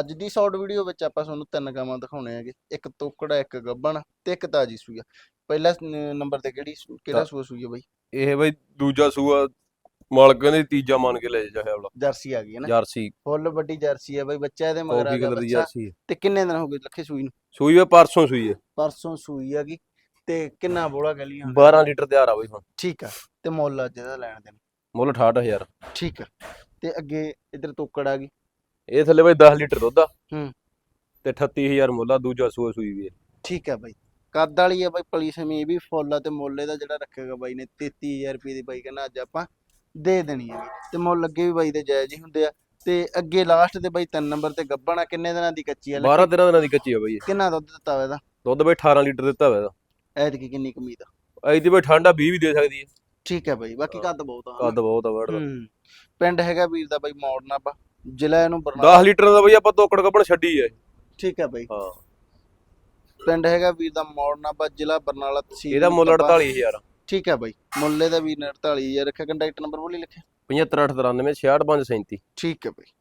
ਅੱਜ ਦੀ short video ਵਿੱਚ ਆਪਾਂ ਤੁਹਾਨੂੰ ਤਿੰਨ ਗਾਵਾਂ ਦਿਖਾਉਣੇ ਹੈਗੇ। ਇੱਕ ਤੋਕੜਾ ਇੱਕ ਗੱਬਣ ਤੇ ਇੱਕ ਤਾਜੀ ਸੂਈ ਆ। ਪਹਿਲਾ ਨੰਬਰ ਤੇ ਕਿਹੜੀ ਕਿਹੜਾ ਸੂਆ ਸੂਈ ਆ ਬਾਈ? ਇਹ ਬਈ ਦੂਜਾ ਸੂਆ ਮਾਲਕ ਕਹਿੰਦੇ ਤੀਜਾ ਮੰਨ ਕੇ ਲੈ ਜਾ ਵਾਲਾ। ਜਰਸੀ ਆ ਗਈ ਹੈ ਨਾ? ਜਰਸੀ। ਫੁੱਲ ਵੱਡੀ ਜਰਸੀ ਆ ਬਾਈ ਬੱਚਾ ਇਹਦੇ ਮਗਰ ਆ। ਗਿਆ। ਤੇ ਕਿੰਨੇ ਦਿਨ ਹੋ ਗਏ ਲੱਖੇ ਸੂਈ ਨੂੰ? ਸੂਈ ਵੇ ਪਰਸੋਂ ਸੂਈ ਹੈ ਪਰਸੋਂ ਸੂਈ ਆ ਗਈ। ਤੇ ਕਿੰਨਾ ਬੋਲਾ ਗਲੀਆਂ 12 ਲੀਟਰ ਤਿਆਰ ਆ ਬਈ ਹੁਣ। ਠੀਕ ਆ। ਤੇ ਮੁੱਲ ਅੱਜ ਇਹਦਾ ਲੈਣ ਦੇਣ। ਮੁੱਲ 68000 ਠੀਕ ਆ। ਤੇ ਅੱਗੇ ਇਧਰ ਤੋਕੜ ਆ ਗਈ। ਇਹ ਥੱਲੇ ਬਈ 10 ਲੀਟਰ ਦੁੱਧ ਆ। ਹੂੰ। ਤੇ 38000 ਮੁੱਲ ਆ ਦੂਜਾ ਸੂਆ ਸੂਈ ਵੀ ਹੈ ਠੀਕ ਆ ਬਾਈ। ਕੱਦ ਵਾਲੀ ਆ ਬਾਈ ਪਲੀ ਸਮੀ ਇਹ ਵੀ ਫੁੱਲ ਆ ਤੇ ਮੁੱਲ ਇਹਦਾ ਜਿਹੜਾ ਰੱਖੇਗਾ ਬਾਈ ਨੇ 33000 ਰੁਪਏ ਦੀ ਬਾਈ ਕਹਿੰਦਾ ਅੱਜ ਆਪਾਂ ਦੇ ਦੇਣੀ ਹੈਗੀ ਤੇ ਮੁੱਲ ਅੱਗੇ ਵੀ ਬਾਈ ਦੇ ਜਾਇਜ਼ ਹੀ ਹੁੰਦੇ ਆ। ਤੇ ਅੱਗੇ ਲਾਸਟ ਤੇ ਬਾਈ 3 ਨੰਬਰ ਤੇ ਗੱਬਣ ਕਿੰਨੇ ਦਿਨਾਂ ਦੀ ਕੱਚੀ ਆ 12 13 ਦਿਨਾਂ ਦੀ ਕੱਚੀ ਆ ਬਈ ਇਹ। ਕਿੰਨਾ ਦੁੱਧ ਦਿੱਤਾ ਵਾ ਇਹਦਾ? ਦੁੱਧ ਬਈ 18 ਲੀਟਰ ਦਿੱਤਾ ਹੋਇਆ ਇਹਦਾ। ਐਤਕੀ ਕਿੰਨੀ ਕਮੀਦ ਆ? ਐਦੀ ਬਈ ਠੰਡਾ 20 ਵੀ ਦੇ ਸਕਦੀ ਹੈ ਠੀਕ ਹੈ ਬਾਈ ਬਾਕੀ ਕੱਦ ਬਹੁਤ ਆ। ਕੱਦ ਬਹੁਤ ਆ ਵੜਦਾ ਹੂੰ। ਪਿੰਡ ਹੈਗਾ ਵੀਰ ਦਾ ਬਾਈ ਮੌੜਨਾ ਆਪਾਂ ਜ਼ਿਲ੍ਹਾ ਇਹਨੂੰ ਬਰਨਾਲਾ। 10 ਲੀਟਰ ਦਾ ਬਈ ਆਪਾਂ ਤੋਕੜ ਕੱਪਣ ਛੱਡੀ ਹੈ ਠੀਕ ਹੈ ਬਾਈ। ਹਾਂ। ਪਿੰਡ ਹੈਗਾ ਵੀਰ ਦਾ ਮੌੜਨਾ ਆਪਾਂ ਜ਼ਿਲ੍ਹਾ ਬਰਨਾਲਾ ਤਹਿਸੀਲ ਇਹਦਾ ਮੁੱਲ ਤੱਬਾ। 48000 ਠੀਕ ਹੈ ਬਾਈ ਮੁੱਲੇ ਦਾ ਵੀਰ ਨੇ 48000 ਰੱਖਿਆ ਕੰਟੈਕਟ ਨੰਬਰ ਬੋਲੀ ਲਿਖਿਆ? 75 98 65 537 ਠੀਕ ਹੈ ਬਾਈ।